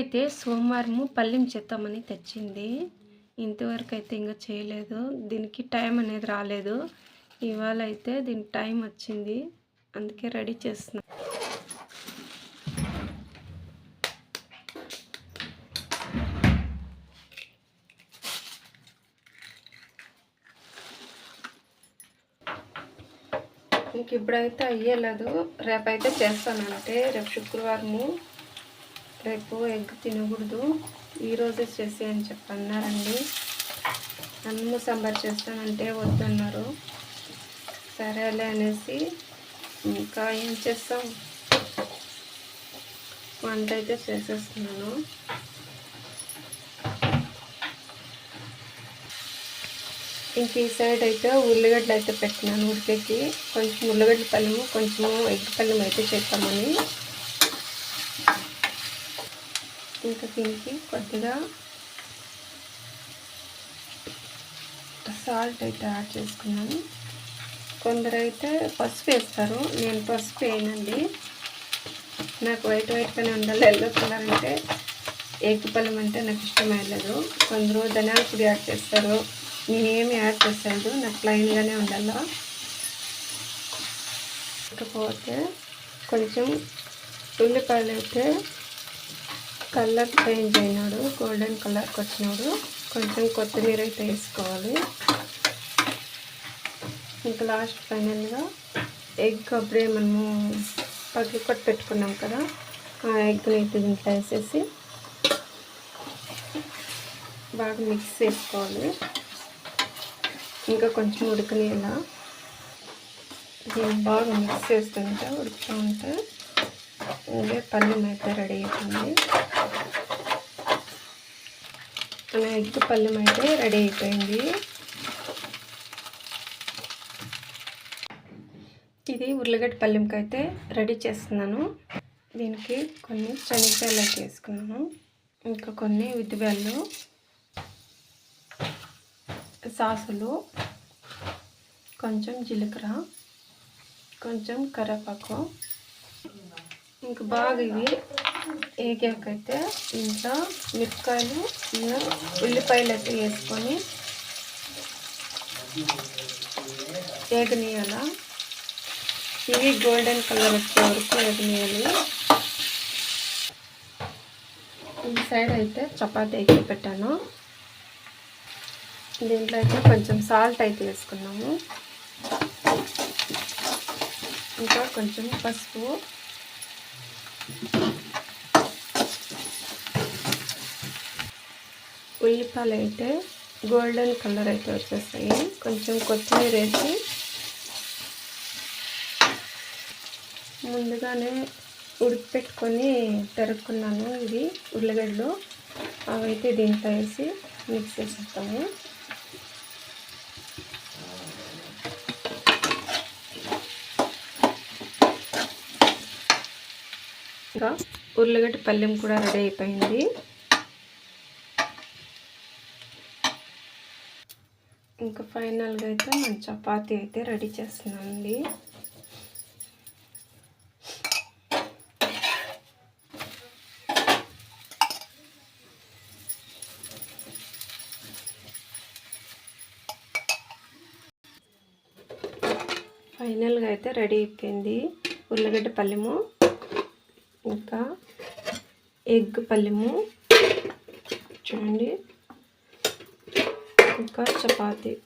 అయితే సోమవారము పల్లెం చేద్దామని తెచ్చింది. ఇంతవరకు అయితే ఇంకా చేయలేదు. దీనికి టైం అనేది రాలేదు. ఇవాళ అయితే దీనికి టైం వచ్చింది. అందుకే రెడీ చేస్తున్నా. ఇంక ఇప్పుడైతే అయ్యేలేదు. రేపైతే చేస్తానంటే రేపు శుక్రవారము రేపు ఎగ్ తినకూడదు. ఈరోజే చేసే అని చెప్పి అన్నారండి. అన్నము సాంబార్ చేస్తానంటే వద్దన్నారు. సరేలే అనేసి ఇంకా ఏం చేస్తాం? వంట అయితే చేసేస్తున్నాను. ఇంక ఈ సైడ్ అయితే ఉల్లిగడ్డలు అయితే పెట్టినాను ఉడికేకి. కొంచెం ఉల్లిగడ్డ పళ్ళము కొంచెము ఎగ్ పళ్ళము అయితే చేస్తామని ఇంకా దీనికి కొద్దిగా సాల్ట్ అయితే యాడ్ చేసుకున్నాను. కొందరు అయితే పసుపు వేస్తారు. నేను పసుపు వేయనండి. నాకు వైట్ వైట్గానే ఉండాలి. ఎల్లో కలర్ అంటే ఎగ్ అంటే నాకు ఇష్టమైనలేదు కొందరు ధనియాల పొడి యాడ్ చేస్తారు. నేనేమి యాడ్ చేసాను నాకు ప్లైన్గానే ఉండాలా. ఇకపోతే కొంచెం ఉల్లిపాయలు అయితే కలర్ చేంజ్ అయినాడు గోల్డెన్ కలర్కి వచ్చినాడు. కొంచెం కొత్తిమీర అయితే వేసుకోవాలి. ఇంకా లాస్ట్ ఫైనల్గా ఎగ్ అప్పుడే మనము పగిలి కొట్టి పెట్టుకున్నాం కదా ఆ ఎగ్ని అయితే దీంట్లో వేసేసి బాగా మిక్స్ చేసుకోవాలి. ఇంకా కొంచెం ఉడకనేలా బాగా మిక్స్ చేస్తుంటే ఉడుకుతూ ఉంటే ఇంకే పల్లి అయితే రెడీ అయిపోయింది. మన ఎగ్ పల్లెం అయితే రెడీ అయిపోయింది. ఇది ఉర్లగడ్డ పల్లెంకి అయితే రెడీ చేస్తున్నాను. దీనికి కొన్ని శనగకాయలు అయితే వేసుకున్నాను. ఇంకా కొన్ని ఉద్దిబేళ్ళు సాసులు కొంచెం జీలకర్ర కొంచెం కరివేపాకు ఇంకా బాగా ఇవి ఏగాకైతే ఇంకా మిరపకాయలు ఇంకా ఉల్లిపాయలు అయితే వేసుకొని ఏగనీయాల ఇవి గోల్డెన్ కలర్ వచ్చే వరకు ఏగనీయాలి ఈ సైడ్ అయితే చపాతీ ఎక్కి పెట్టాను. దీంట్లో అయితే కొంచెం సాల్ట్ అయితే వేసుకున్నాము. ఇంకా కొంచెం పసుపు ఉల్లిపాయలు అయితే గోల్డెన్ కలర్ అయితే వచ్చేస్తాయి. కొంచెం కొత్తిమీర వేసి ముందుగానే ఉడికిపెట్టుకొని పెరుక్కున్నాను ఇది ఉల్లిగడ్డలు. అవైతే దీంట్లో వేసి మిక్స్ చేసేస్తాము. ఇంకా ఉర్లగడ్డ పల్లెం కూడా రెడీ అయిపోయింది. ఇంకా ఫైనల్గా అయితే మన చపాతీ అయితే రెడీ చేస్తున్నామండి. ఫైనల్గా అయితే రెడీ అయిపోయింది ఉర్లగడ్డ పల్లెము. ఇంకా ఎగ్ పల్లెము. చూడండి. ఇంకా చపాతి.